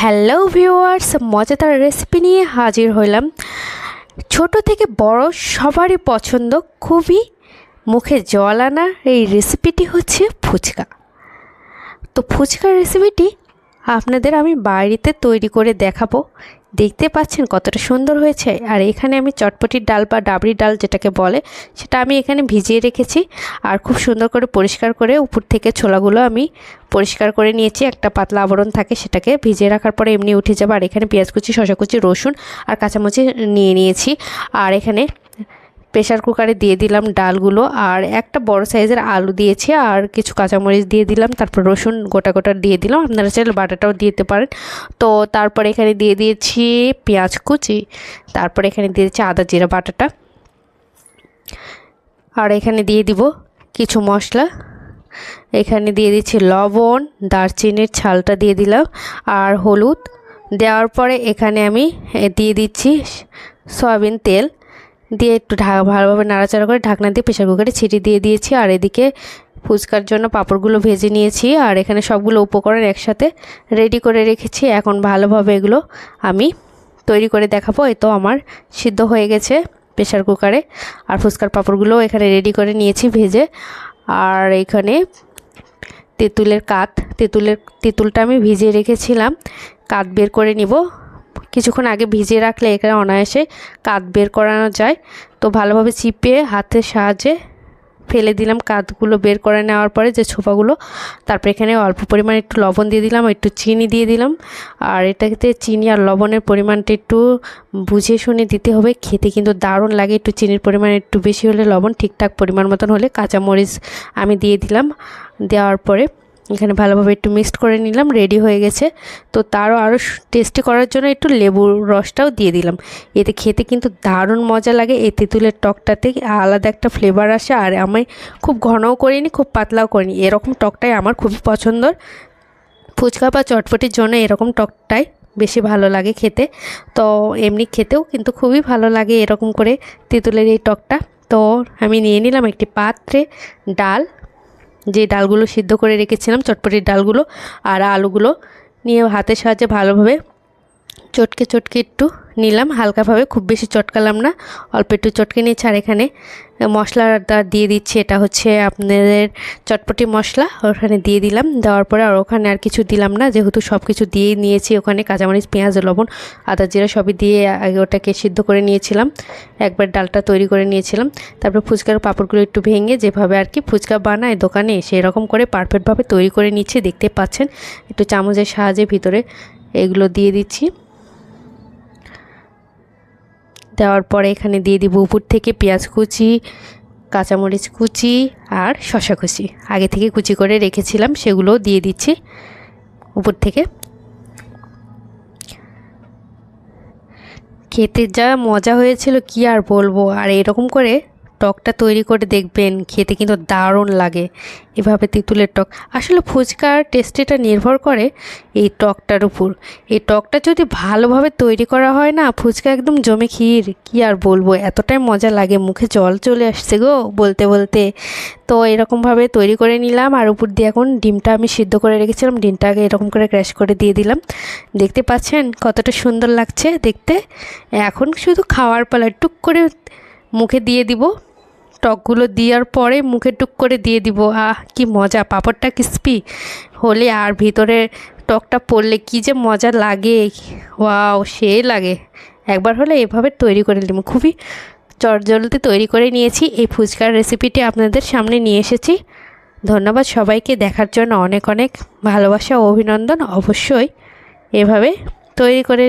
Hello viewers মজাদার recipe নিয়ে হাজির হইলাম ছোট থেকে বড় সবারই পছন্দ খুবই মুখে জল আনা এই রেসিপিটি হচ্ছে ফুচকা। তো ফুচকার রেসিপিটি আপনাদের আমি বাড়িতে তৈরি করে দেখাবো। দেখতে পাচ্ছেন কতটা সুন্দর হয়েছে। আর এখানে আমি চটপটির ডাল বা ডাবরি ডাল যেটাকে বলে, সেটা আমি এখানে ভিজিয়ে রেখেছি। আর খুব সুন্দর করে পরিষ্কার করে উপর থেকে ছোলাগুলো আমি পরিষ্কার করে নিয়েছি। একটা পাতলা আবরণ থাকে সেটাকে ভিজিয়ে রাখার পরে এমনি উঠে যাবে। আর এখানে পেঁয়াজ কুচি শশা কুচি, রসুন আর কাঁচামুচি নিয়ে নিয়েছি। আর এখানে প্রেশার কুকারে দিয়ে দিলাম ডালগুলো, আর একটা বড় সাইজের আলু দিয়েছি, আর কিছু কাঁচামরিচ দিয়ে দিলাম, তারপর রসুন গোটা গোটা দিয়ে দিলাম। আপনারা চাইলে বাটাটাও দিতে পারেন। তো তারপর এখানে দিয়ে দিয়েছি পেঁয়াজ কুচি, তারপর এখানে দিয়ে দিয়েছি আদা জিরা বাটাটা। আর এখানে দিয়ে দিব কিছু মশলা, এখানে দিয়ে দিচ্ছি লবণ, দারচিনির ছালটা দিয়ে দিলাম, আর হলুদ। দেওয়ার পরে এখানে আমি দিয়ে দিচ্ছি সয়াবিন তেল। দিয়ে একটু ভালোভাবে নাড়াচাড়া করে ঢাকনা দিয়ে প্রেশার কুকারে ছিটি দিয়ে দিয়েছি। আর এদিকে ফুচকার জন্য পাঁপড়গুলো ভেজে নিয়েছি। আর এখানে সবগুলো উপকরণ একসাথে রেডি করে রেখেছি। এখন ভালোভাবে এগুলো আমি তৈরি করে দেখাবো। এ তো আমার সিদ্ধ হয়ে গেছে প্রেশার কুকারে। আর ফুচকার পাঁপড়গুলো এখানে রেডি করে নিয়েছি ভেজে। আর এখানে তেঁতুলের কাত, তেঁতুলের, তেঁতুলটা আমি ভিজিয়ে রেখেছিলাম। কাত বের করে নিব। কিছুক্ষণ আগে ভিজিয়ে রাখলে এখানে অনায়াসে কাত বের করানো যায়। তো ভালোভাবে চিপে হাতের সাহায্যে ফেলে দিলাম কাঁধগুলো বের করে নেওয়ার পরে যে ছোপাগুলো, তারপর এখানে অল্প পরিমাণে একটু লবণ দিয়ে দিলাম, একটু চিনি দিয়ে দিলাম। আর এটাতে চিনি আর লবণের পরিমাণটা একটু বুঝে শুনে দিতে হবে। খেতে কিন্তু দারুণ লাগে, একটু চিনির পরিমাণ একটু বেশি হলে লবণ, ঠিকঠাক পরিমাণ মতন হলে কাঁচামরিচ আমি দিয়ে দিলাম। দেওয়ার পরে এখানে ভালোভাবে একটু মিক্সড করে নিলাম রেডি হয়ে গেছে। তো তারও আরও টেস্টি করার জন্য একটু লেবুর রসটাও দিয়ে দিলাম। এতে খেতে কিন্তু দারুণ মজা লাগে, এই তেঁতুলের টকটাতে আলাদা একটা ফ্লেভার আসে। আর আমি খুব ঘনও করিনি, খুব পাতলাও করিনি। এরকম টকটাই আমার খুবই পছন্দর ফুচকা বা চটপটির জন্য এরকম টকটাই বেশি ভালো লাগে খেতে। তো এমনি খেতেও কিন্তু খুবই ভালো লাগে এরকম করে তেঁতুলের এই টকটা। তো আমি নিয়ে নিলাম একটি পাত্রে ডাল। যে ডালগুলো সিদ্ধ করে রেখেছিলাম চটপটির ডালগুলো আর আলুগুলো নিয়ে হাতের সাহায্যে ভালোভাবে চটকে চটকে একটু নিলাম। হালকাভাবে খুব বেশি চটকালাম না, অল্প একটু চটকে নিয়েছি। আর এখানে মশলাটা দিয়ে দিচ্ছি, এটা হচ্ছে আপনাদের চটপটি মশলা, ওখানে দিয়ে দিলাম। দেওয়ার পরে আর ওখানে আর কিছু দিলাম না, যেহেতু সব কিছু দিয়ে নিয়েছি ওখানে, কাঁচামরিচ, পেঁয়াজ, লবণ, আদা জিরা সবই দিয়ে আগে ওটাকে সিদ্ধ করে নিয়েছিলাম। একবার ডালটা তৈরি করে নিয়েছিলাম। তারপর ফুচকার পাঁপড়গুলো একটু ভেঙে যেভাবে আর কি ফুচকা বানায় দোকানে সেই রকম করে পারফেক্টভাবে তৈরি করে নিচ্ছি, দেখতে পাচ্ছেন। একটু চামচের সাহায্যে ভিতরে এগুলো দিয়ে দিচ্ছি। দেওয়ার পরে এখানে দিয়ে দিব উপর থেকে পেঁয়াজ কুচি, কাঁচামরিচ কুচি আর শশা কুচি। আগে থেকে কুচি করে রেখেছিলাম সেগুলো দিয়ে দিচ্ছি উপর থেকে। খেতে যা মজা হয়েছিল, কি আর বলব? আর এরকম করে টকটা তৈরি করে দেখবেন, খেতে কিন্তু দারুণ লাগে। এভাবে তেঁতুলের টক। আসলে ফুচকার টেস্টিটা নির্ভর করে এই টকটার উপর। এই টকটা যদি ভালোভাবে তৈরি করা হয় না, ফুচকা একদম জমে ক্ষীর, কি আর বলব? এতটাই মজা লাগে, মুখে জল চলে আসছে গো বলতে বলতে। তো এরকমভাবে তৈরি করে নিলাম, আর উপর দিয়ে এখন ডিমটা আমি সিদ্ধ করে রেখেছিলাম। ডিমটাকে এরকম করে ক্র্যাশ করে দিয়ে দিলাম। দেখতে পাচ্ছেন কতটা সুন্দর লাগছে দেখতে। এখন শুধু খাওয়ার পালা, টুক করে মুখে দিয়ে দিব। টকগুলো দেওয়ার পরে মুখে টুক করে দিয়ে দিব। আহ, কি মজা, পাঁপড়টা ক্রিস্পি। হলে আর ভিতরে টকটা পড়লে কি যে মজা লাগে। ওয়াও, সে লাগে। একবার হলে এভাবে তৈরি করে নিলাম। খুবই চটজলদি তৈরি করে নিয়েছি। এই ফুচকার রেসিপিটি আপনাদের সামনে নিয়ে এসেছি। ধন্যবাদ সবাইকে। দেখার জন্য অনেক অনেক ভালোবাসা ও অভিনন্দন। অবশ্যই এভাবে তৈরি করে